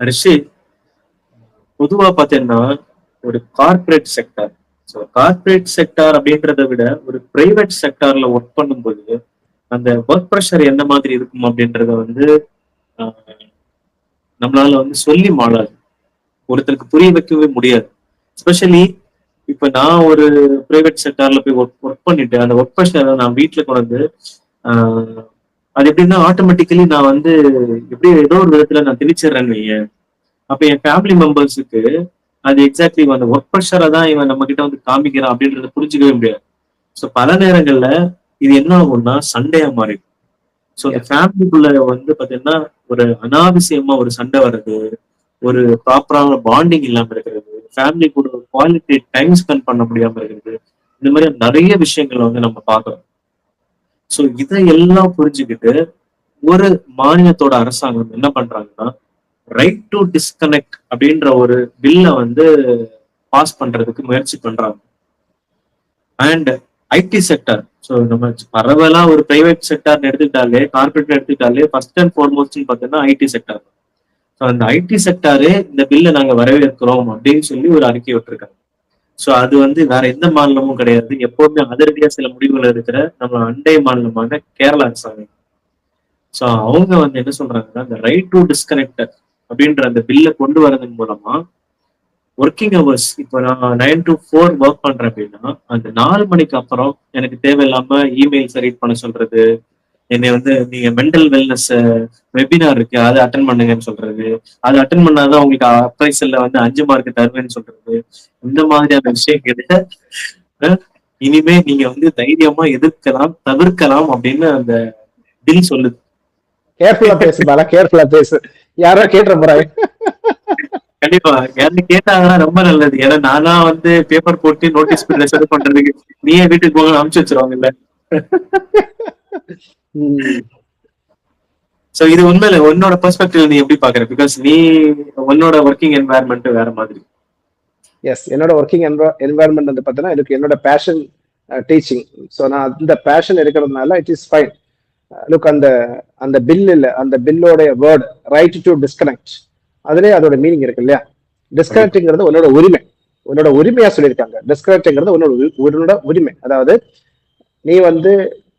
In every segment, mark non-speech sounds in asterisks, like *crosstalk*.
ரிஷி பொதுவா பாத்தீங்கன்னா ஒரு corporate sector so corporate sector அப்படின்றத விட ஒரு பிரைவேட் செக்டார்ல ஒர்க் பண்ணும்போது அந்த ஒர்க் ப்ரெஷர் எந்த மாதிரி இருக்கும் அப்படின்றத வந்து ஆஹ், நம்மளால வந்து சொல்லி மாளாது ஒருத்தருக்கு புரிய வைக்கவே முடியாது. ஸ்பெஷலி இப்ப நான் ஒரு பிரைவேட் செக்டார்ல போய் ஒர்க் ஒர்க் பண்ணிட்டு அந்த ஒர்க் ப்ரெஷரை நான் வீட்டுல கொண்டு வந்து ஆஹ், அது எப்படின்னா ஆட்டோமேட்டிக்கலி நான் வந்து எப்படி ஏதோ ஒரு விதத்துல நான் திணிச்சிடுறேன்னு வையேன். அப்ப என் ஃபேமிலி மெம்பர்ஸுக்கு அது எக்ஸாக்ட்லி அந்த ஒர்க் ப்ரெஷரை தான் இவன் நம்ம கிட்ட வந்து காமிக்கிறான் அப்படின்றத புரிஞ்சுக்கவே முடியாது. ஸோ பல நேரங்கள்ல இது என்ன ஆகும்னா சண்டையா மாறிடும். ஸோ அந்த ஃபேமிலிக்குள்ள வந்து பாத்தீங்கன்னா ஒரு அனாவசியமா ஒரு சண்டை வர்றது ஒரு ப்ராப்பரான பாண்டிங் இல்லாம இருக்கிறது ஃபேமிலி கூட குவாலிட்டி டைம் ஸ்பெண்ட் பண்ண முடியாம இருக்கிறது இந்த மாதிரி நிறைய விஷயங்களை வந்து நம்ம பார்க்கிறோம். ஸோ இதையெல்லாம் புரிஞ்சுக்கிட்டு ஒரு மாநிலத்தோட அரசாங்கம் என்ன பண்றாங்கன்னா ரைட் டு டிஸ்கனெக்ட் அப்படின்ற ஒரு பில்லை வந்து பாஸ் பண்றதுக்கு முயற்சி பண்றாங்க. அண்ட் ஐடி செக்டர் ஸோ நம்ம பரவலா ஒரு பிரைவேட் செக்டர்னு எடுத்துக்கிட்டாலே கார்பரேட் எடுத்துக்கிட்டாலே ஃபர்ஸ்ட் அண்ட் ஃபார்மோஸ்ட்னு பார்த்தீங்கன்னா ஐடி செக்டர் ஸோ அந்த ஐடி செக்டாரே இந்த பில்லை நாங்க வரவேற்கிறோம் அப்படின்னு சொல்லி ஒரு அறிக்கை விட்டுருக்காங்க. ஸோ அது வந்து வேற எந்த மாநிலமும் கிடையாது. எப்பவுமே அதிரடியா சில முடிவுகள் இருக்கிற நம்ம அண்டை மாநிலமான கேரளா அரசாங்கம். ஸோ அவங்க வந்து என்ன சொல்றாங்கன்னா இந்த ரைட் டு டிஸ்கனெக்ட் அப்படின்ற அந்த பில்லை கொண்டு வரதன் மூலமா ஒர்க்கிங் ஹவர்ஸ் இப்போ நான் நைன் டு ஃபோர் ஒர்க் பண்றேன் அப்படின்னா அந்த நாலு மணிக்கு அப்புறம் எனக்கு தேவையில்லாம இமெயில்ஸ் ரீட் பண்ண சொல்றது என்னை வந்து நீங்க மென்டல் வெல்னஸ் வெபினார் இருக்கு அதை அட்டன் பண்ணுங்கன்னு சொல்றது. அது அட்டன் பண்ணாதான் உங்களுக்கு அப்ரைசல்ல வந்து அஞ்சு மார்க் தருவேன்னு சொல்றது. இந்த மாதிரியான விஷயங்களை இனிமே நீங்க வந்து தைரியமா எதிர்க்கலாம் தவிர்க்கலாம் அப்படின்னு அந்த பில் சொல்லுது. கேர்ஃபுல்லா பேசு பாலா கேர்ஃபுல்லா பேசு. யாரோ கேட்டுற போறாங்க. கண்டிப்பா. யாரு கேட்டாங்கன்னா ரொம்ப நல்லது. ஏன்னா நானா வந்து பேப்பர் போட்டு நோட்டீஸ் பில்ல செட் பண்றதுக்கு நீயே வீட்டுக்கு போக அனுப்பிச்சு வச்சிருவாங்கல்ல. சோ இது உண்மையில உன்னோட பெர்ஸ்பெக்டிவ் நீ எப்படி பாக்குற பிகாஸ் நீ உன்னோட ஒர்க்கிங் என்வாயர்மெண்ட் வேற மாதிரி. எஸ் என்னோட ஒர்க்கிங் என்வாயர்மெண்ட் வந்து பார்த்தீங்கன்னா எனக்கு என்னோட பேஷன் டீச்சிங் ஸோ நான் அந்த பேஷன் இருக்கிறதுனால இட் இஸ் ஃபைன் லுக் அந்த அந்த பில்லில் அந்த பில்லோடைய வேர்டு ரைட் டு டிஸ்கனெக்ட் அதுலேயே அதோட மீனிங் இருக்கு இல்லையா? டிஸ்கனெக்ட்ங்கிறது உன்னோட உரிமை. உன்னோட உரிமையா சொல்லியிருக்காங்க. டிஸ்கனெக்ட்ங்கிறது உன்னோட உன்னோட உரிமை. அதாவது நீ வந்து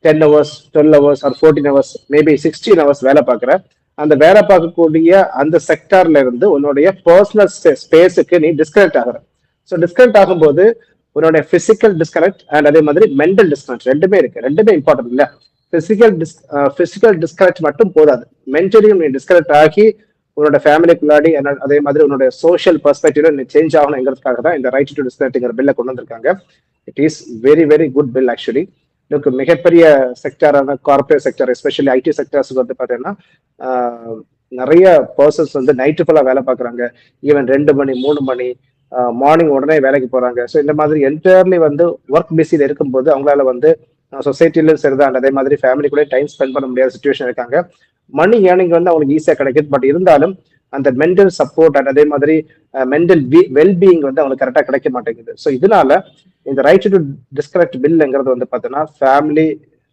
ten hours twelve hours or fourteen hours maybe sixteen hours வேலை பார்க்குற. அந்த வேலை பார்க்கக்கூடிய அந்த செக்டார்ல இருந்து உன்னுடைய பர்சனல் ஸ்பேஸுக்கு நீ டிஸ்கனெக்ட் ஆகுற. ஸோ டிஸ்கனெக்ட் ஆகும்போது உன்னோட பிசிக்கல் டிஸ்கனெக்ட் அண்ட் அதே மாதிரி மென்டல் டிஸ்கனெக்ட் ரெண்டுமே இருக்கு. ரெண்டுமே இம்பார்ட்டன்ட் இல்ல. பிசிக்கல் டிஸ் பிசிக்கல் டிஸ்கனெக்ட் மட்டும் போதாது. மென்டலியும் நீ டிஸ்கனெக்ட் ஆகி உன்னோட ஃபேமிலிக்குள்ளாடி அதே மாதிரி உன்னோட சோஷியல் பெர்ஸ்பெக்டிவ்ல நீ சேஞ்ச் ஆகணுங்கிறதுக்காக தான் இந்த ரைட் டு டிஸ்கனெக்ட்ங்கிற பில்லை கொண்டு வந்திருக்காங்க. It is very very good bill actually look மிகப்பெரிய செக்டரான கார்பரேட் செக்டர் எஸ்பெஷலி ஐடி செக்டர்ஸுக்கு வந்து பார்த்தீங்கன்னா நிறைய பர்சன்ஸ் வந்து நைட்டு ஃபுல்லாக வேலை பார்க்குறாங்க. ஈவன் ரெண்டு மணி மூணு மணி மார்னிங் உடனே வேலைக்கு போகிறாங்க ஸோ இந்த மாதிரி என்டையர்லி வந்து ஒர்க் பிஸியில் இருக்கும்போது அவங்களால வந்து சொசைட்டிலும் சரிதான். அதே மாதிரி ஃபேமிலி கூட டைம் ஸ்பெண்ட் பண்ண முடியாத சுச்சுவேஷன் இருக்காங்க. மணி ஏர்னிங் வந்து அவங்களுக்கு ஈஸியாக கிடைக்குது. பட் இருந்தாலும் அந்த மென்டல் சப்போர்ட் அண்ட் அதே மாதிரி மென்டல் வெல்பீயிங் வந்து அவங்களுக்கு கரெக்டாக கிடைக்க மாட்டேங்குது. ஸோ இதனால இந்த ரைட் டு டிஸ்கனெக்ட் பில்ங்கிறது வந்து பார்த்தோன்னா ஃபேமிலி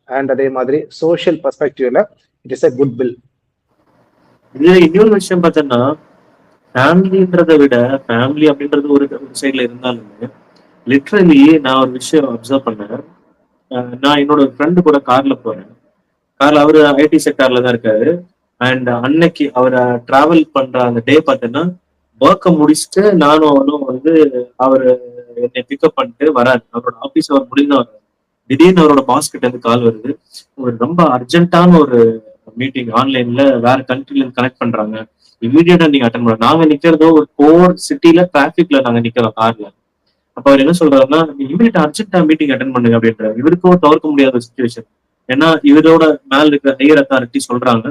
அண்ட் அதே மாதிரி social பர்ஸ்பெக்டிவ்ல it is a good bill இதுல இன்னொரு விஷயம் பார்த்தோன்னா ஃபேமிலின்றதை விட ஃபேமிலி அப்படின்றது ஒரு சைட்ல இருந்தாலுமே லிட்ரலி நான் ஒரு விஷயம் அப்சர்வ் பண்ணேன். நான் என்னோட ஃப்ரெண்டு கூட கார்ல போறேன். கார்ல அவரு ஐடி செக்டார்ல தான் இருக்காரு. அண்ட் அன்னைக்கு அவரை டிராவல் பண்ற அந்த டே பார்த்தீங்கன்னா ஒர்க்கை முடிச்சுட்டு நானும் அவனும் வந்து அவர் என்னை பிக்கப் பண்ணிட்டு வராரு. அவரோட ஆபீஸ் அவர் முடிந்து வர்றாரு திடீர்னு அவரோட பாஸ் கிட்ட இருந்து கால் வருது. ஒரு ரொம்ப அர்ஜென்ட்டான ஒரு மீட்டிங் ஆன்லைன்ல வேற கண்ட்ரில இருந்து கனெக்ட் பண்றாங்க. இமீடியட்டா நீங்க அட்டன் பண்ண நாங்க நிக்கிறதோ ஒரு கோர் சிட்டில டிராபிக்ல நாங்க நிக்கிறோம் கார்ல அப்ப அவர் என்ன சொல்றாருன்னா நீ இமீடியட் அர்ஜென்டா மீட்டிங் அட்டன் பண்ணுங்க அப்படின்றாரு. இவருக்கும் தவிர்க்க முடியாத சுச்சுவேஷன் ஏன்னா இவரோட மேல இருக்கிற ஹையர் அத்தாரிட்டி சொல்றாங்க.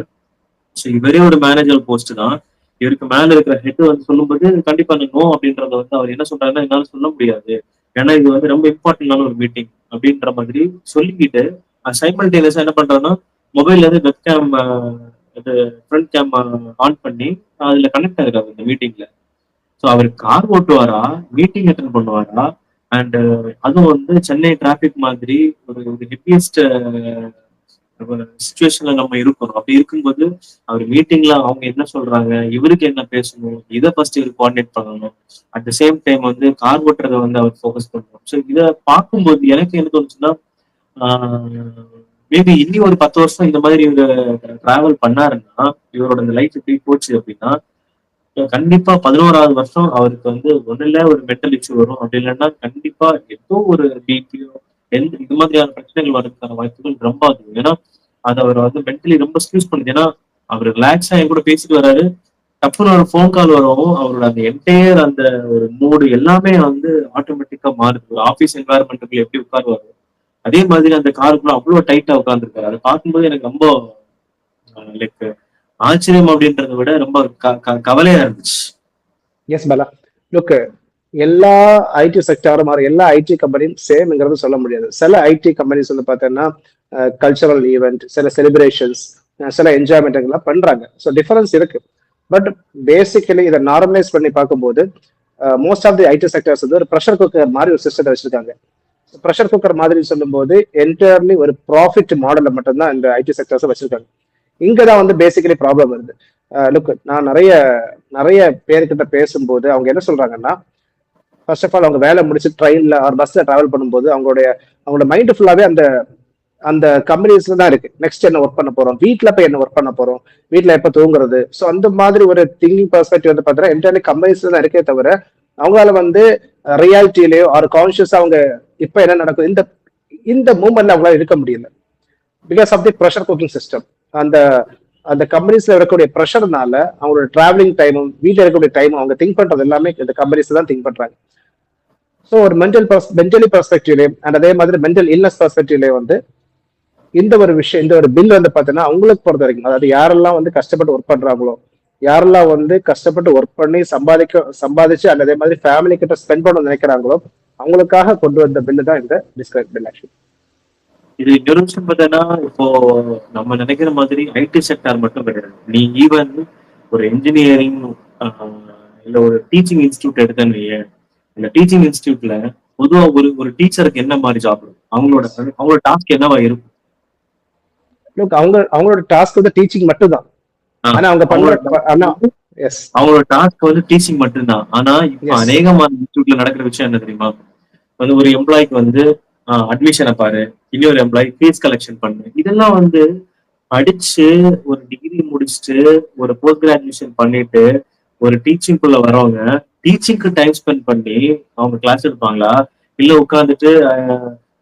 ஸோ இவரே ஒரு மேனேஜர் போஸ்ட் தான். இவருக்கு மேல இருக்கிற ஹெட் வந்து சொல்லும்போது கண்டிப்பா நோ அப்படின்றத வந்து அவர் என்ன சொல்றாருன்னா என்னால சொல்ல முடியாது. ஏன்னா இது வந்து ரொம்ப இம்பார்ட்டன்டான ஒரு மீட்டிங் அப்படின்ற மாதிரி சொல்லிக்கிட்டு சைமல்டேனியஸா என்ன பண்றாருன்னா மொபைல்ல இருந்து வெப் கேம் இது ஃப்ரண்ட் கேம் ஆன் பண்ணி அதுல கனெக்ட் ஆகுறாரு இந்த மீட்டிங்ல ஸோ அவர் கார் ஓட்டுவாரா? மீட்டிங் அட்டன் பண்ணுவாரா? அண்ட் அதுவும் வந்து சென்னை டிராபிக் மாதிரி ஒரு ஒரு ஹெப்பியஸ்ட் சுச்சுவேஷன்ல நம்ம இருக்கணும். அப்படி இருக்கும்போது அவர் மீட்டிங்ல அவங்க என்ன சொல்றாங்க இவருக்கு என்ன பேசணும் இதை ஃபர்ஸ்ட் இவர் கோஆர்டினேட் பண்ணணும். அட் த சேம் டைம் வந்து கார் ஓட்டுறதை வந்து அவர் ஃபோக்கஸ் பண்ணணும். ஸோ இதை பார்க்கும்போது எனக்கு என்ன தோணுச்சுன்னா மேபி இனி ஒரு பத்து வருஷம் இந்த மாதிரி இவர் டிராவல் பண்ணாருன்னா இவரோட இந்த லைஃப் எப்படி போச்சு அப்படின்னா கண்டிப்பா பதினோராவது வருஷம் அவருக்கு வந்து ஒண்ணு இல்ல ஒரு மென்டல் இஷ்யூ வரும். அப்படி இல்லைன்னா கண்டிப்பா ஏதோ ஒரு பிபியோ எந்த இது மாதிரியான பிரச்சனைகள் வரதுக்கான வாய்ப்புகள் ரொம்ப அதிகம். ஏன்னா அது அவர் வந்து மென்டலி ரொம்ப ஸ்கியூஸ் பண்ணுது. ஏன்னா அவர் ரிலாக்ஸா என் கூட பேசிட்டு வராரு. டப்புன்னு ஒரு ஃபோன் கால் வரவும் அவரோட அந்த என்டையர் அந்த ஒரு மூடு எல்லாமே வந்து ஆட்டோமேட்டிக்கா மாறுது. ஒரு ஆஃபீஸ் என்வாயர்மெண்ட்டுக்குள்ள எப்படி உட்காருவாரு. அதே மாதிரி அந்த காருக்குள்ள அவ்வளோ டைட்டா உட்காந்துருக்காரு அதை பார்க்கும்போது எனக்கு ரொம்ப லைக் ஆச்சரியம் அப்படின்றத விட ரொம்ப க- கவலையா இருந்துச்சு. எஸ் பலா. லுக் எல்லா ஐடி செக்டாரும் மாதிரி எல்லா ஐடி கம்பெனியும் சேம்ங்கிறது சொல்ல முடியாது. சில ஐடி கம்பெனிஸ் வந்து பார்த்தீங்கன்னா கல்ச்சரல் ஈவெண்ட் சில செலிப்ரேஷன்ஸ் சில என்ஜாய்மெண்ட்டுங்கெல்லாம் பண்ணுறாங்க பண்றாங்க. ஸோ டிஃபரன்ஸ் இருக்கு. பட் பேசிக்கலி இதை நார்மலைஸ் பண்ணி பார்க்கும்போது most of the IT sectors வந்து ஒரு ப்ரெஷர் குக்கர் மாதிரி ஒரு சிஸ்டத்தை வச்சிருக்காங்க. ப்ரெஷர் குக்கர் மாதிரி சொல்லும்போது என்டையர்லி ஒரு ப்ராஃபிட் மாடலில் மட்டும்தான் இந்த ஐடி செக்டர்ஸை வச்சிருக்காங்க. இங்கே தான் வந்து பேசிக்கலி ப்ராப்ளம் வருது. லுக் நான் நிறைய நிறைய பேர்கிட்ட பேசும்போது அவங்க என்ன சொல்றாங்கன்னா ஃபர்ஸ்ட் ஆஃப் ஆல் அவங்க வேலை முடிச்சு ட்ரெயின்ல ஆர் பஸ்ல டிராவல் பண்ணும்போது அவங்களுடைய அவங்களோட மைண்ட் ஃபுல்லாவே அந்த அந்த கம்பெனிஸ்ல தான் இருக்கு. நெக்ஸ்ட் என்ன ஒர்க் பண்ண போறோம்? வீட்ல போய் என்ன ஒர்க் பண்ண போறோம்? வீட்ல எப்ப தூங்குறது? ஸோ அந்த மாதிரி ஒரு திங்கிங் பெர்ஸ்பெக்டிவ் வந்து பாத்தீங்கன்னா என்டையர்லி கம்பெனிஸ்ல தான் இருக்கே தவிர அவங்களால வந்து ரியாலிட்டியிலேயோ ஆர் கான்சியஸா அவங்க இப்ப என்ன நடக்கும் இந்த இந்த மூமெண்ட்ல அவங்களால இருக்க முடியல. Because of the pressure cooking system அந்த அந்த கம்பெனிஸ்ல இருக்கக்கூடிய ப்ரெஷர்னால அவங்களோட டிராவலிங் டைமும் வீட்டில் இருக்கக்கூடிய டைமும் அவங்க திங்க் பண்றது எல்லாமே இந்த கம்பெனிஸ் தான் திங்க் பண்றாங்க. ஸோ ஒரு மென்டல் மென்டலி பெர்ஸ்பெக்டிவ்லேயும் அண்ட் அதே மாதிரி மென்டல் இல்னஸ் பெர்ஸ்பெக்டிவ்லேயும் வந்து இந்த ஒரு விஷயம் இந்த ஒரு பில் வந்து பார்த்தீங்கன்னா அவங்களுக்கு பொறுத்த வரைக்கும் அதாவது யாரெல்லாம் வந்து கஷ்டப்பட்டு ஒர்க் பண்றாங்களோ யாரெல்லாம் வந்து கஷ்டப்பட்டு ஒர்க் பண்ணி சம்பாதிக்க சம்பாதிச்சு அண்ட் அதே மாதிரி ஃபேமிலி கிட்ட ஸ்பெண்ட் பண்ண நினைக்கிறாங்களோ அவங்களுக்காக கொண்டு வந்த பில்லு தான் இந்த டிஸ்கிரைப் பில் ஆக்சுவலி இது இன்னொரு விஷயம் பார்த்தீங்கன்னா இப்போ நம்ம நினைக்கிற மாதிரி ஐடி செக்டார் மட்டும் கிடையாது. நீ ஈவன் ஒரு இன்ஜினியரிங் இல்லை ஒரு டீச்சிங் இன்ஸ்டியூட் எடுத்தேன்னு இந்த டீச்சிங் இன்ஸ்டியூட்ல பொதுவா ஒரு ஒரு டீச்சருக்கு என்ன மாதிரி ஜாப் அவங்களோட அவங்களோட டாஸ்க் என்னவா இருக்கும்? அவங்க அவங்களோட டாஸ்க் வந்து டீச்சிங் மட்டும் தான் ஆ. ஆனா அவங்க பண்ற அவங்களோட ஆனா எஸ் அவங்களோட டாஸ்க் வந்து டீச்சிங் மட்டும்தான். ஆனா இப்போ. அநேகமான இன்ஸ்டியூட்ல நடக்கிற விஷயம் என்ன தெரியுமா? வந்து ஒரு எம்ப்ளாய்க்கு வந்து அட்மிஷனை பாரு இன்னொரு எம்ப்ளாயி ஃபீஸ் கலெக்ஷன் பண்ணு. இதெல்லாம் வந்து படிச்சு ஒரு டிகிரி முடிச்சுட்டு ஒரு போஸ்ட் கிராஜுவேஷன் பண்ணிட்டு ஒரு டீச்சிங்குள்ள வரவங்க டீச்சிங்க்கு டைம் ஸ்பெண்ட் பண்ணி அவங்க கிளாஸ் எடுப்பாங்களா? இல்ல உட்காந்துட்டு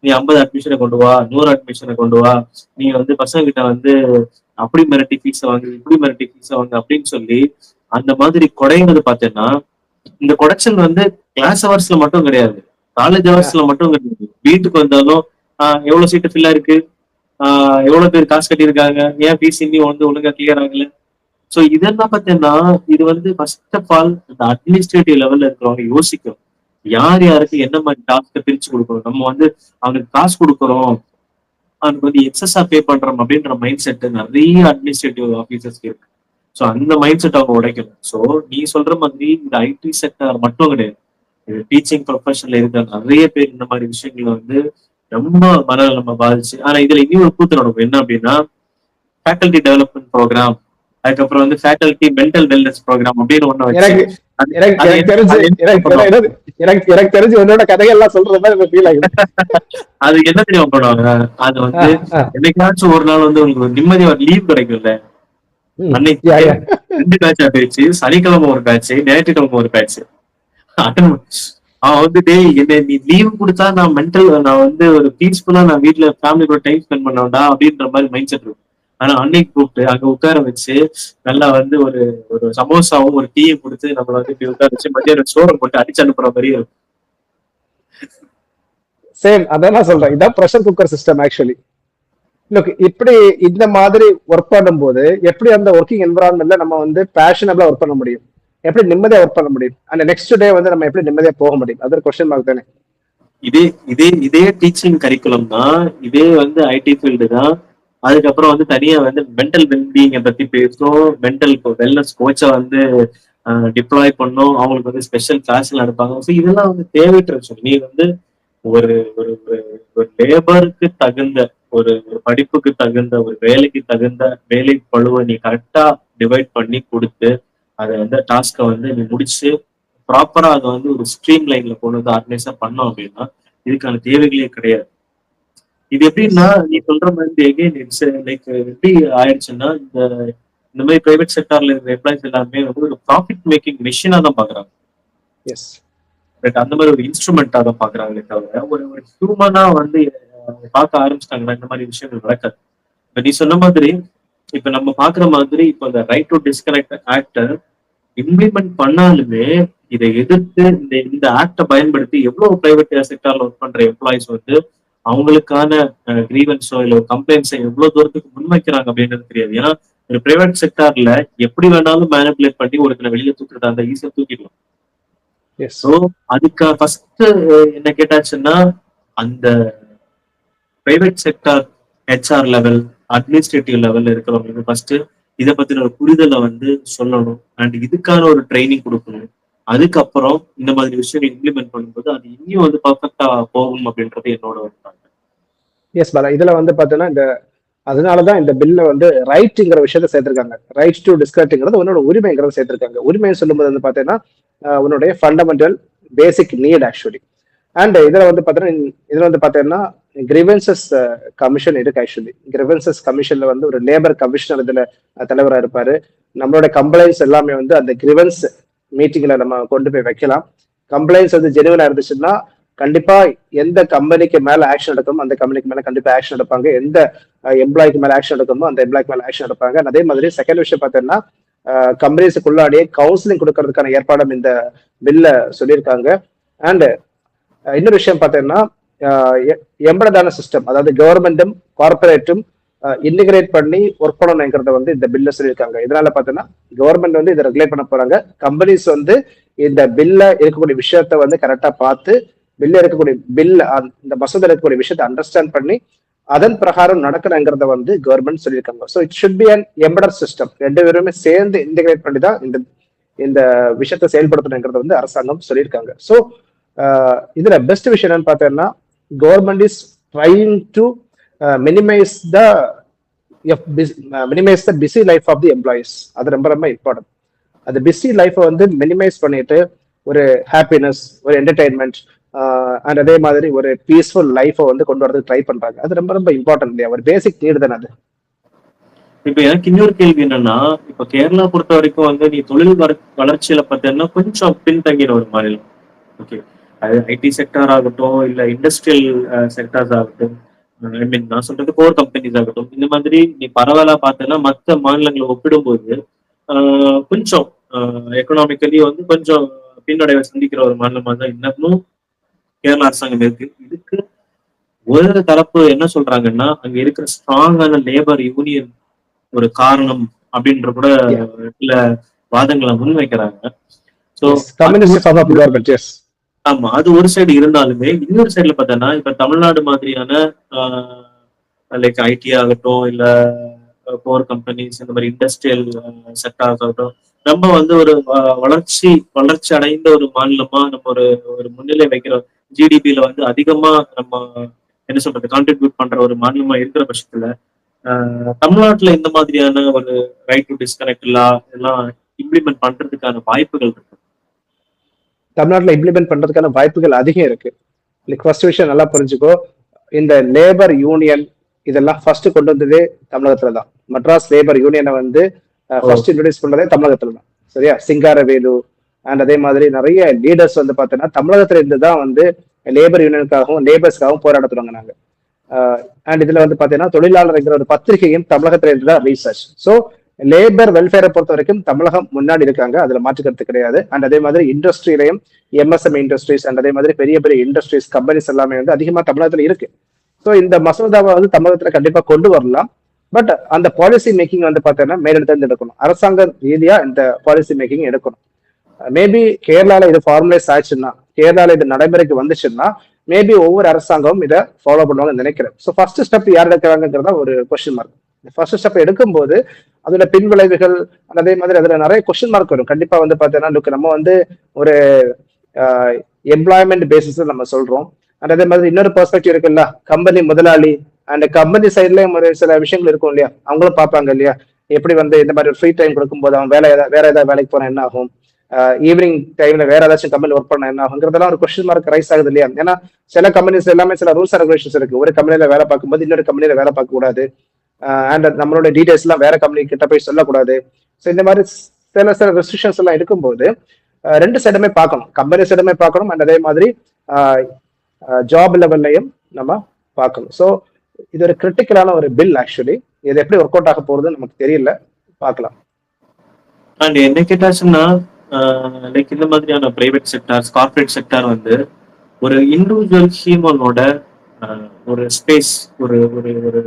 நீ ஐம்பது அட்மிஷனை கொண்டு வா நூறு அட்மிஷனை கொண்டு வா நீ வந்து பசங்க கிட்ட வந்து அப்படி மிரட்டி ஃபீஸை வாங்கு இப்படி மிரட்டி ஃபீஸை வாங்கு அப்படின்னு சொல்லி அந்த மாதிரி கொடைங்கிறது பார்த்தீங்கன்னா இந்த கொடைச்சல் வந்து கிளாஸ் ஹவர்ஸ்ல மட்டும் கிடையாது. காலேஜ் ஹவர்ஸ்ல மட்டும் கிடையாது. வீட்டுக்கு வந்தாலும் ஆஹ் எவ்வளவு சீட்டு ஃபில்லா இருக்கு? ஆஹ் எவ்வளவு பேர் காசு கட்டியிருக்காங்க? ஏன் ஃபீஸ் இன்னும் வந்து ஒழுங்கா கிளியர் ஆகல? சோ இதெல்லாம் பார்த்தீங்கன்னா இது வந்து ஃபர்ஸ்ட் ஆஃப் ஆல் இந்த அட்மினிஸ்ட்ரேட்டிவ் லெவல்ல இருக்கிறவங்க யோசிக்கும் யார் யாருக்கு என்ன மாதிரி டாஸ்க்கை பிரிச்சு கொடுக்கணும்? நம்ம வந்து அவனுக்கு காசு கொடுக்குறோம். அவனுக்கு வந்து எக்ஸஸா பே பண்றோம் அப்படின்ற மைண்ட் செட் நிறைய அட்மினிஸ்ட்ரேட்டிவ் ஆஃபீஸர்ஸ்க்கு இருக்கு. ஸோ அந்த மைண்ட் செட் அவங்க உடைக்கணும். ஸோ நீ சொல்ற மாதிரி இந்த ஐடி செக்டர் மட்டும் கிடையாது. இது டீச்சிங் ப்ரொஃபஷன்ல இருக்கிற நிறைய பேர் இந்த மாதிரி விஷயங்களை வந்து ரொம்ப மனநலம் பாதிச்சு. ஆனா இதுல இனி ஒரு கூத்து நடக்கும். என்ன அப்படின்னா ஃபேக்கல்டி டெவலப்மெண்ட் ப்ரோக்ராம் அதுக்கப்புறம் வந்து ஃபேக்கல்டி மென்டல் வெல்னஸ் ப்ரோக்ராம் அப்படின்னு ஒண்ணு எனக்கு தெரிஞ்சு எனக்கு? எனக்கு- தெரிஞ்சு உன்னோட கதைகள்லாம் சொல்றது மாதிரி ஃபீல் ஆகுது என்ன தெரியுமா பண்ணுவாங்க அது வந்து. என்னைக்காச்சும் ஒரு நாள் வந்து உங்களுக்கு ஒரு நிம்மதியா ஒரு லீவ் கிடைக்கும்ல. அன்னைக்கு. ரெண்டு பேட்சா பேச்சு சனிக்கிழமை ஒரு பேட்ச் ஞாயிற்றுக்கிழமை ஒரு பேட்ச் அவன் வந்து டேய் என்ன நீ லீவ் கொடுத்தா நான் மென்டல் நான் வந்து ஒரு பீஸ்ஃபுல்லா நான் வீட்ல ஃபேமிலி கூட டைம் ஸ்பெண்ட் பண்ணவேண்டா அப்படின்ற மாதிரி மைண்ட் செட் இருக்கும் ஆனா அன்னைக்கு கூப்பிட்டு அங்க உட்கார வச்சு நல்லா வந்து ஒரு ஒரு சமோசாவும் ஒரு டீயும் கொடுத்து நம்மள வந்து இப்படி உட்கார வச்சு மத்தியானம் சோறை போட்டு அடிச்சு அனுப்புற மாதிரி இருக்கும். சேம் அதான் சொல்றேன். இதான் pressure cooker system actually look இப்படி இந்த மாதிரி ஒர்க் பண்ணும்போது எப்படி அந்த ஒர்க்கிங் என்வரான்மெண்ட்ல நம்ம வந்து பேஷனபிளா ஒர்க் பண்ண முடியும்? எப்படி நிம்மதியா ஒர்க் பண்ண முடியும்? அந்த நெக்ஸ்ட் டே வந்து நம்ம எப்படி நிம்மதியா போக முடியும்? அது ஒரு கொஸ்டின் மார்க் தானே. இதே இதே இதே டீச்சிங் கரிக்குலம் தான் இதே வந்து ஐடி ஃபீல்டு தான் அதுக்கப்புறம் வந்து தனியா வந்து மென்டல் வெல்பீயிங்கை பத்தி பேசும் மென்டல் வெல்னஸ் கோச்சை வந்து டிப்ளாய் பண்ணும். அவங்களுக்கு வந்து ஸ்பெஷல் கிளாஸ் நடப்பாங்க ஸோ இதெல்லாம் வந்து தேவையற்ற நீ வந்து ஒரு ஒரு ஒரு- லேபருக்கு தகுந்த ஒரு ஒரு படிப்புக்கு தகுந்த ஒரு வேலைக்கு தகுந்த வேலை பழுவை நீ கரெக்டா டிவைட் பண்ணி கொடுத்து அதை வந்து டாஸ்க்கை வந்து நீ முடிச்சு ப்ராப்பரா அதை வந்து ஒரு ஸ்ட்ரீம் லைன்ல கொண்டு வந்து ஆர்கனைஸா பண்ணோம் அப்படின்னா இதுக்கான தேவைகளே கிடையாது. இது எப்படின்னா நீ சொல்ற மாதிரி எகைன் இட்ஸ் லைக் எப்படி ஆயிடுச்சுன்னா இந்த இந்த மாதிரி பிரைவேட் செக்டார்ல இருக்கிற எம்ப்ளாயிஸ் எல்லாமே வந்து ஒரு ப்ராஃபிட் மேக்கிங் மிஷினா தான் பாக்குறாங்க. எஸ் பட் அந்த மாதிரி ஒரு இன்ஸ்ட்ருமெண்டா தான் பாக்குறாங்களே தவிர ஒரு ஒரு ஹியூமனா வந்து பார்க்க ஆரம்பிச்சிட்டாங்கன்னா இந்த மாதிரி விஷயங்கள் நடக்காது. இப்ப நீ சொன்ன மாதிரி இப்ப நம்ம பாக்குற மாதிரி இப்ப இந்த right to disconnect act implement பண்ணாலுமே இதை எதிர்த்து இந்த இந்த ஆக்டை பயன்படுத்தி எவ்வளவு பிரைவேட் செக்டார்ல ஒர்க் பண்ற எம்ப்ளாயிஸ் வந்து அவங்களுக்கான கிரீவன்ஸோ இல்ல கம்ப்ளைண்ட்ஸை எவ்வளவு தூரத்துக்கு முன்வைக்கிறாங்க அப்படின்றது தெரியாது. ஏன்னா ஒரு பிரைவேட் செக்டார்ல எப்படி வேணாலும் மேனிபுலேட் பண்ணி ஒருத்தனை வெளியே தூக்குறதா இருந்தா ஈஸியா தூக்கிடலாம். ஸோ அதுக்கு ஃபர்ஸ்ட் என்ன கேட்டாச்சுன்னா அந்த private sector HR level administrative லெவல்ல இருக்கிறவங்களுக்கு ஃபர்ஸ்ட் இதை பத்தின ஒரு புரிதலை வந்து சொல்லணும். அண்ட் இதுக்கான ஒரு ட்ரைனிங் கொடுக்கணும். அதுக்கப்புறம் இந்த மாதிரி விஷயங்கள் இம்ப்ளிமெண்ட் பண்ணும்போது அது இன்னும் வந்து பர்ஃபெக்டா போகும் அப்படின்றது என்னோட ஒரு எஸ் பாலா இதுல வந்து பாத்தீங்கன்னா இந்த அதனாலதான் இந்த பில்ல வந்து ரைட்டுங்கிற விஷயத்த சேர்த்திருக்காங்க. ரைட் டு டிஸ்கட்டுங்கிறது உன்னோட உரிமைங்கிறத சேர்த்திருக்காங்க. உரிமைன்னு சொல்லும்போது வந்து பாத்தீங்கன்னா உன்னுடைய fundamental basic need actually and இதுல வந்து பாத்தீங்கன்னா இதுல வந்து பாத்தீங்கன்னா கிரிவன்சஸ் கமிஷன் இருக்கு ஆக்சுவலி கிரிவன்சஸ் கமிஷன்ல வந்து ஒரு லேபர் கமிஷனர் இதுல தலைவராக இருப்பாரு. நம்மளோட கம்ப்ளைண்ட்ஸ் எல்லாமே வந்து அந்த கிரிவன்ஸ் மீட்டிங்ல நம்ம கொண்டு போய் வைக்கலாம். கம்ப்ளைண்ட்ஸ் வந்து ஜெனுவனா இருந்துச்சுன்னா கண்டிப்பா எந்த கம்பெனிக்கு மேல ஆக்ஷன் எடுக்கணும் அந்த கம்பெனிக்கு மேல கண்டிப்பா ஆக்ஷன் எடுப்பாங்க. எந்த எம்ப்ளாய்க்கு மேல ஆக்ஷன் எடுக்கணுமோ அந்த எம்ப்ளாய்க்கு மேல ஆக்ஷன் எடுப்பாங்க. அதே மாதிரி செகண்ட் விஷயம் பார்த்தீங்கன்னா கம்பெனிஸுக்குள்ளாடியே கவுன்சிலிங் கொடுக்கறதுக்கான ஏற்பாடும் இந்த பில்ல சொல்லியிருக்காங்க. அண்ட் இன்னொரு விஷயம் பார்த்தீங்கன்னா எம்பளதான சிஸ்டம் அதாவது கவர்மெண்ட்டும் கார்பரேட்டும் இன்டிகிரேட் பண்ணி ஒர்க் பண்ணணுங்கிறத வந்து இந்த பில்ல சொல்லியிருக்காங்க. இதனால பார்த்தீங்கன்னா கவர்மெண்ட் வந்து இதை ரெகுலேட் பண்ண போறாங்க. கம்பெனிஸ் வந்து இந்த பில்ல இருக்கக்கூடிய விஷயத்த வந்து கரெக்டா பார்த்து பில்ல இருக்கக்கூடிய பில் இந்த மசோதா இருக்கக்கூடிய விஷயத்தை அண்டர்ஸ்டாண்ட் பண்ணி அதன் பிரகாரம் நடக்கணுங்கிறத வந்து கவர்மெண்ட் சொல்லியிருக்காங்க. So it should be an empower system ரெண்டு பேருமே சேர்ந்து இன்டிகிரேட் பண்ணி தான் இந்த இந்த விஷயத்தை செயல்படுத்தணுங்கிறத வந்து அரசாங்கம் சொல்லியிருக்காங்க. ஸோ இதுல பெஸ்ட் விஷயம் என்னன்னு பார்த்தோம்னா government is trying to minimise the minimise the busy life of the employees அது ரொம்ப ரொம்ப இம்பார்ட்டன்ட் அந்த பிஸி லைஃப்பை வந்து மினிமைஸ் பண்ணிட்டு ஒரு ஹாப்பினஸ் ஒரு என்டர்டைன்மெண்ட் அண்ட் uh, அதே மாதிரி ஒரு பீஸ்ஃபுல் லைஃப்பை வந்து கொண்டு வரதுக்கு ட்ரை பண்றாங்க. அது ரொம்ப ரொம்ப இம்பார்ட்டன்ட் இல்லையா? ஒரு பேசிக் நீடு தானே அது. இப்ப எனக்கு இன்னொரு கேள்வி என்னன்னா இப்ப கேரளா பொறுத்த வரைக்கும் வந்து நீ தொழில் வளர்ச்சியில பார்த்தீங்கன்னா கொஞ்சம் பின்தங்கின ஒரு மாநிலம். ஓகே அது ஐடி செக்டார் ஆகட்டும் இல்ல இண்டஸ்ட்ரியல் செக்டார்ஸ் uh, ஆகட்டும். ஐ மீன் நான் சொல்றது கோர் கம்பெனிஸ் ஆகட்டும் இந்த மாதிரி நீ பரவலா பார்த்தேன்னா மற்ற மாநிலங்களை ஒப்பிடும்போது கொஞ்சம் எக்கனாமிக்கலி வந்து கொஞ்சம் பின்னடைவை சந்திக்கிற ஒரு மாநிலமா தான் இன்னமும் கேரளா அரசாங்கம் இருக்கு. இதுக்கு ஒரு தரப்பு என்ன சொல்றாங்கன்னா அங்க இருக்கிற ஸ்ட்ராங்கான லேபர் யூனியன் ஒரு காரணம் அப்படின்ற கூட. சில வாதங்களை முன்வைக்கிறாங்க. ஸோ கம்யூனிஸ்ட் ஆமா அது ஒரு சைடு இருந்தாலுமே இன்னொரு சைடுல பார்த்தோன்னா இப்ப தமிழ்நாடு மாதிரியான லைக் ஐடி ஆகட்டும் இல்ல போர் கம்பெனிஸ் இந்த மாதிரி இண்டஸ்ட்ரியல் செக்டார்ஸ் ஆகட்டும் நம்ம வந்து ஒரு வளர்ச்சி வளர்ச்சி அடைந்த ஒரு மாநிலமா நம்ம ஒரு ஒரு முன்னிலை வைக்கிற ஜிடிபியில வந்து அதிகமா நம்ம என்ன சொல்றது கான்ட்ரிபியூட் பண்ற ஒரு மாநிலமா இருக்கிற பட்சத்துல தமிழ்நாட்டுல இந்த மாதிரியான ஒரு ரைட் டு டிஸ்கனெக்ட் எல்லாம் எல்லாம் இம்ப்ளிமெண்ட் பண்றதுக்கான வாய்ப்புகள் இருக்கு. தமிழ்நாட்டுல இம்ப்ளிமெண்ட் பண்றதுக்கான வாய்ப்புகள் அதிகம் இருக்கு. லைக் ஃபர்ஸ்ட் விஷயம் நல்லா புரிஞ்சுக்கோ. இந்த லேபர் யூனியன் இதெல்லாம் ஃபர்ஸ்ட் கொண்டு வந்ததே தமிழகத்துல தான். மெட்ராஸ் லேபர் யூனியனை வந்து ஃபர்ஸ்ட் இன்ட்ரடியூஸ் பண்ணதே தமிழகத்துல தான். சரியா? சிங்காரவேலு அண்ட் அதே மாதிரி நிறைய லீடர்ஸ் வந்து பார்த்தீங்கன்னா தமிழகத்துல இருந்து தான் வந்து லேபர் யூனியனுக்காகவும் லேபர்ஸ்க்காகவும் போராட தொடங்கினாங்க. அண்ட் இதுல வந்து பாத்தீங்கன்னா தொழிலாளர்ங்கிற ஒரு பத்திரிகையும் தமிழகத்துல இருந்து தான் ரீசர்ச் ஸோ லேபர் வெல்ஃபேரை பொறுத்த வரைக்கும் தமிழகம் முன்னாடி இருக்காங்க. அதுல மாற்றுக்கிறது கிடையாது. அண்ட் அதே மாதிரி இண்டஸ்ட்ரியிலையும் எம்எஸ்எம் இண்டஸ்ட்ரீஸ் அண்ட் அதே மாதிரி பெரிய பெரிய இண்டஸ்ட்ரீஸ் கம்பெனிஸ் எல்லாமே வந்து அதிகமா தமிழகத்துல இருக்கு. ஸோ இந்த மசோதாவை வந்து தமிழகத்துல கண்டிப்பா கொண்டு வரலாம். பட் அந்த பாலிசி மேக்கிங் வந்து பார்த்தீங்கன்னா மேலிடத்துல எடுக்கணும். அரசாங்க ரீதியா இந்த பாலிசி மேக்கிங் எடுக்கணும். மேபி கேரளால இது ஃபார்முலைஸ் ஆயிடுச்சுன்னா கேரளால இது நடைமுறைக்கு வந்துச்சுன்னா மேபி ஒவ்வொரு அரசாங்கமும் இதை ஃபாலோ பண்ணுவாங்கன்னு நினைக்கிறேன். ஸோ ஃபர்ஸ்ட் ஸ்டெப் யார் எடுக்கிறாங்கிறதா ஒரு கொஸ்டின் மார்க் ஃபர்ஸ்ட் ஸ்டெப் எடுக்கும்போது அதோட பின் விளைவுகள் அதே மாதிரி அதுல நிறைய கொஸ்டின் மார்க் வரும். கண்டிப்பா வந்து பாத்தீங்கன்னா நம்ம வந்து ஒரு எம்ப்ளாய்மெண்ட் பேசிஸ்ல நம்ம சொல்றோம். அண்ட் அதே மாதிரி இன்னொரு பெர்ஸ்பெக்டிவ் இருக்குல்ல கம்பெனி முதலாளி அண்ட் கம்பெனி சைட்லயும் ஒரு சில விஷயங்கள் இருக்கும் இல்லையா? அவங்களும் பார்ப்பாங்க இல்லையா? எப்படி வந்து இந்த மாதிரி ஃப்ரீ டைம் கொடுக்கும்போது அவன் வேலை ஏதாவது வேற ஏதாவது வேலைக்கு போனா என்ன ஆகும்? ஈவினிங் டைம்ல வேற ஏதாச்சும் கம்பெனி ஒர்க் பண்ண என்ன ஆகுங்கிறதெல்லாம் ஒரு கொஸ்டின் மார்க் ரைஸ் ஆகுது இல்லையா? ஏன்னா சில கம்பெனிஸ் எல்லாமே சில ரூல்ஸ் அண்ட் ரெகுலேஷன்ஸ் இருக்கு. ஒரு கம்பெனில வேலை பார்க்கும்போது இன்னொரு கம்பெனில வேலை பார்க்க கூடாது Uh, அண்ட் நம்மளோட டீடைல்ஸ் எல்லாம் வேற கம்பெனி கிட்ட போய் சொல்லக்கூடாது. ஸோ இந்த மாதிரி சில சில ரெஸ்ட்ரிக்ஷன்ஸ் எல்லாம் இருக்கும்போது uh, ரெண்டு சைடுமே பார்க்கணும். கம்பெனி சைடுமே பார்க்கணும். அண்ட் அதே மாதிரி uh, ஜாப் லெவல்லையும் நம்ம பார்க்கணும். ஸோ இது ஒரு கிரிட்டிக்கலான ஒரு பில் ஆக்சுவலி இது எப்படி ஒர்க் அவுட் ஆக போகுதுன்னு நமக்கு தெரியல. பார்க்கலாம். அண்ட் என்ன கேட்டாச்சுன்னா லைக் இந்த மாதிரியான பிரைவேட் செக்டார்ஸ் கார்பரேட் செக்டார் வந்து ஒரு இண்டிவிஜுவல் ஹியூமனோட ஒரு ஸ்பேஸ் ஒரு ஒரு ஒரு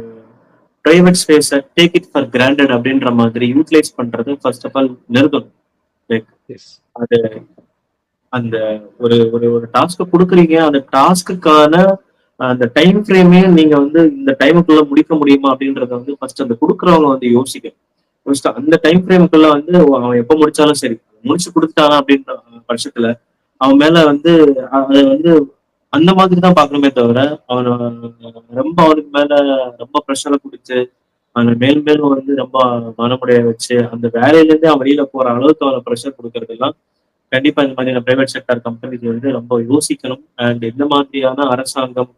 பிரைவேட் ஸ்பேஸை டேக் இட் ஃபார் கிராண்டட் அப்படின்ற மாதிரி யூட்டிலைஸ் பண்றது ஃபர்ஸ்ட் ஆஃப் ஆல் நிறுத்தணும். லைக் அது அந்த ஒரு ஒரு ஒரு டாஸ்க் கொடுக்குறீங்க அந்த டாஸ்க்குக்கான அந்த டைம் ஃப்ரேமே நீங்க வந்து இந்த டைமுக்குள்ள முடிக்க முடியுமா அப்படின்றத வந்து ஃபர்ஸ்ட் அந்த கொடுக்குறவங்க வந்து யோசிக்கணும். ஃபர்ஸ்ட் அந்த டைம் ஃப்ரேமுக்குள்ள வந்து அவன் எப்ப முடிச்சாலும் சரி. முடிச்சு கொடுத்துட்டாங்க அப்படின்ற பட்சத்துல அவன் மேல வந்து அதை வந்து அந்த மாதிரி தான் பார்க்கணுமே தவிர அவனை ரொம்ப அவனுக்கு மேல ரொம்ப ப்ரெஷரை கொடுத்து அவனை மேல் மேலும் வந்து ரொம்ப மனமுடைய வச்சு அந்த வேலையில இருந்தே அவன் வெளியில போற அளவுக்கு அவனை ப்ரெஷர் கொடுக்கறதெல்லாம் கண்டிப்பா இந்த மாதிரியான பிரைவேட் செக்டார் கம்பெனிஸ் வந்து ரொம்ப யோசிக்கணும். அண்ட் இந்த மாதிரியான அரசாங்கம்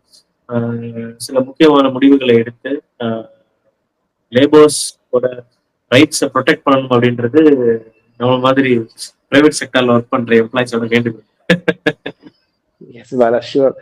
சில முக்கியமான முடிவுகளை எடுத்து லேபர்ஸோட ரைட்ஸை ப்ரொடெக்ட் பண்ணணும் அப்படின்றது நம்ம மாதிரி பிரைவேட் செக்டர்ல ஒர்க் பண்ற எம்ப்ளாயிஸோட வேண்டுகோள். *laughs* S Bala sure